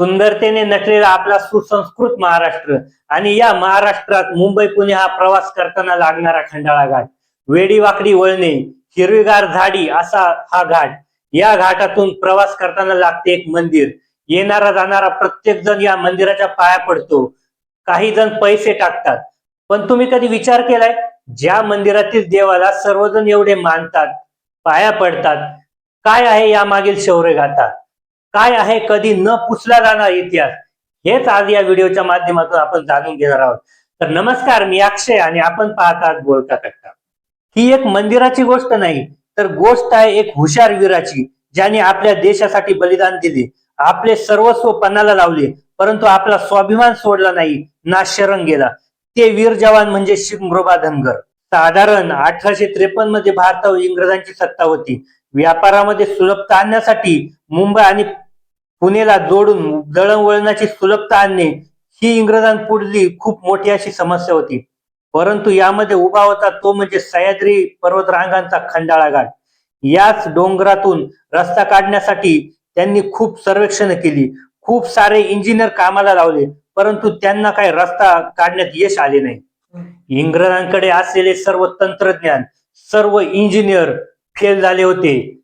सुंदरतेने नटलेला आपला सुसंस्कृत महाराष्ट्र. आणि या महाराष्ट्रात मुंबई पुणे हा प्रवास करताना लागणारा खंडाळा घाट. वेडी वाकडी वळणे हिरवीगार झाडी असा हा घाट. या घाटातून प्रवास करताना लागते एक मंदिर. येणारा जाणारा प्रत्येक जण या मंदिराच्या पाया पडतो. काही जण पैसे टाकतात. पण तुम्ही कधी विचार केलाय? ज्या मंदिरातील देवाला सर्वजण एवढे मानतात पाया पडतात. काय आहे या मागील शौर्य गाथा काय आहे कधी न पुसला जाणार इतिहास हेच आज या व्हिडिओच्या माध्यमातून आपण जाणून घेणार आहोत. तर नमस्कार मी अक्षय आणि आपण पाहत आहात बोलका कट्टा ही एक मंदिराची गोष्ट नाही तर गोष्ट आहे एक हुशार वीराची ज्याने आपल्या देशासाठी बलिदान दिले आपले सर्वस्व पणाला लावले परंतु आपला स्वाभिमान सोडला नाही ना शरण गेला. ते वीर जवान म्हणजे शिमरोबा धनगर. साधारण अठराशे त्रेपन्नमध्ये भारतावर इंग्रजांची सत्ता होती. व्यापारामध्ये सुलभता आणण्यासाठी मुंबई आणि पुणेला जोडून दळणवळणाची सुलभता आणणे ही इंग्रजांपुढली खूप मोठी अशी समस्या होती. परंतु यामध्ये उभा होता तो म्हणजे सह्याद्री पर्वतरांगांचा खंडाळा घाट याच डोंगरातून रस्ता काढण्यासाठी त्यांनी खूप सर्वेक्षण केली. खूप सारे इंजिनियर कामाला लावले परंतु त्यांना काही रस्ता काढण्यात यश आले नाही. इंग्रजांकडे असलेले सर्व तंत्रज्ञान सर्व इंजिनियर फेल झाले होते.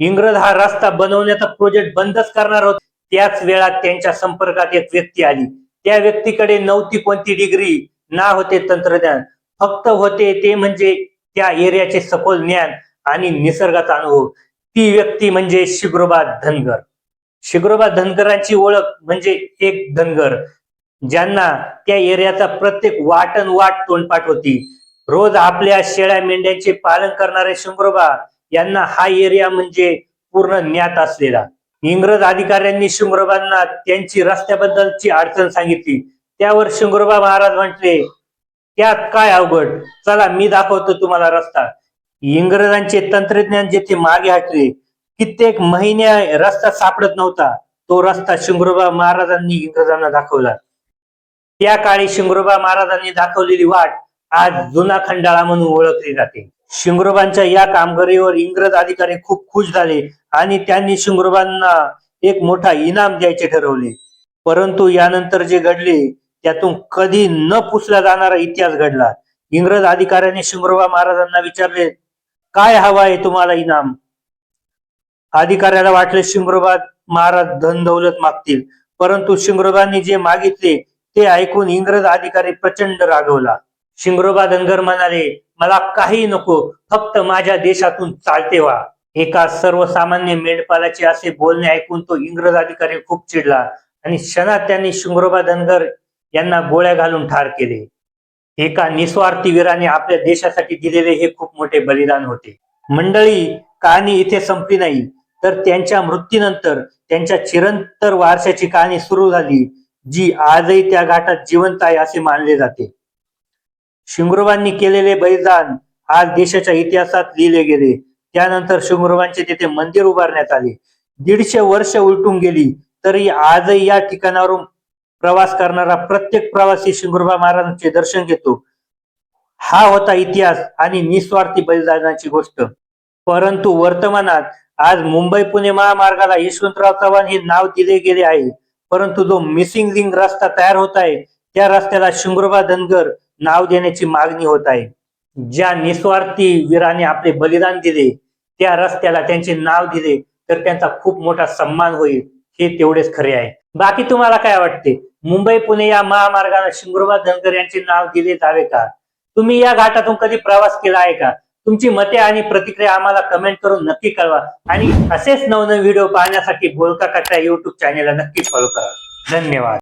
इंग्रज हा रस्ता बनवण्याचा प्रोजेक्ट बंदच करणार होता. त्याच वेळात त्यांच्या संपर्कात एक व्यक्ती आली. त्या व्यक्तीकडे नव्हती कोणती डिग्री ना होते तंत्रज्ञान. फक्त होते ते म्हणजे त्या एरियाचे सखोल ज्ञान आणि निसर्गाचा अनुभव. ती व्यक्ती म्हणजे शिग्रोबा धनगर. शिग्रोबा धनगरांची ओळख म्हणजे एक धनगर ज्यांना त्या एरियाचा प्रत्येक वाटण वाट तोंडपाठ होती. रोज आपल्या शेळ्या मेंढ्यांचे पालन करणारे शिंगरोबा यांना हा एरिया म्हणजे पूर्ण ज्ञात असलेला. इंग्रज अधिकाऱ्यांनी शिंगरोबांना त्यांची रस्त्याबद्दलची अडचण सांगितली. त्यावर शिंगरोबा महाराज म्हटले त्यात काय अवघड? चला मी दाखवतो तुम्हाला रस्ता. इंग्रजांचे तंत्रज्ञान जेथे मागे हटले कित्येक महिन्या रस्ता सापडत नव्हता. तो रस्ता शिंगरोबा महाराजांनी इंग्रजांना दाखवला. त्या काळी शिंगरोबा महाराजांनी दाखवलेली वाट आज जुना खंडाळा म्हणून ओळखली जाते. शिंगरोबांच्या या कामगिरीवर इंग्रज अधिकारी खूप खुश झाले आणि त्यांनी शिंगरोबांना एक मोठा इनाम द्यायचे ठरवले. परंतु यानंतर जे घडले त्यातून कधी न पुसला जाणारा इतिहास घडला. इंग्रज अधिकाऱ्यांनी शिंगरोबा महाराजांना विचारले काय हवं आहे तुम्हाला इनाम? अधिकाऱ्याला वाटले शिंगरोबा महाराज धन दौलत मागतील. परंतु शिंगरोबांनी जे मागितले ते ऐकून इंग्रज अधिकारी प्रचंड रागवला. शिंगरोबा धनगर म्हणाले मला काही नको फक्त माझ्या देशातून चालते व्हा. एका सर्वसामान्य मेंढपालाचे असे बोलणे ऐकून तो इंग्रज अधिकारी खूप चिडला आणि क्षणात त्यांनी शिंगरोबा धनगर यांना गोळ्या घालून ठार केले. एका निस्वार्थी वीराने आपल्या देशासाठी दिलेले हे खूप मोठे बलिदान होते. मंडळी कहाणी इथे संपली नाही तर त्यांच्या मृत्यूनंतर त्यांच्या चिरंतर वारशाची कहाणी सुरू झाली जी आजही त्या घाटात जिवंत आहे असे मानले जाते. शिंगरोबांनी केलेले बलिदान आज देशाच्या इतिहासात लिहिले गेले. त्यानंतर शिंगरोबांचे तिथे मंदिर उभारण्यात आले. दीडशे वर्ष उलटून गेली तरी आजही या ठिकाणावरून प्रवास करणारा प्रत्येक प्रवासी शिंगुरबा महाराजांचे दर्शन घेतो. हा होता इतिहास आणि निस्वार्थी बलिदानाची गोष्ट. परंतु वर्तमानात आज मुंबई पुणे महामार्गाला यशवंतराव चव्हाण हे नाव दिले गेले आहे. परंतु जो मिसिंग लिंक रस्ता तयार होत आहे त्या रस्त्याला शिंगुरबा धनगर नाव देण्याची मागणी होत आहे. ज्या निस्वार्थी वीराने आपले बलिदान दिले त्या रस्त्याला त्यांचे नाव दिले तर त्यांचा खूप मोठा सन्मान होईल हे तेवढेच खरे आहे. बाकी तुम्हाला काय वाटते? मुंबई पुणे या महामार्गाला शिंगुरबा धनकर यांचे नाव दिले जावे का? तुम्ही या घाटातून कधी प्रवास केला आहे का? तुमची मते आणि प्रतिक्रिया आम्हाला कमेंट करून नक्की कळवा. आणि असेच नवनवीन व्हिडिओ पाहण्यासाठी बोलका कट्टा युट्यूब चॅनेलला नक्की फॉलो करा. धन्यवाद.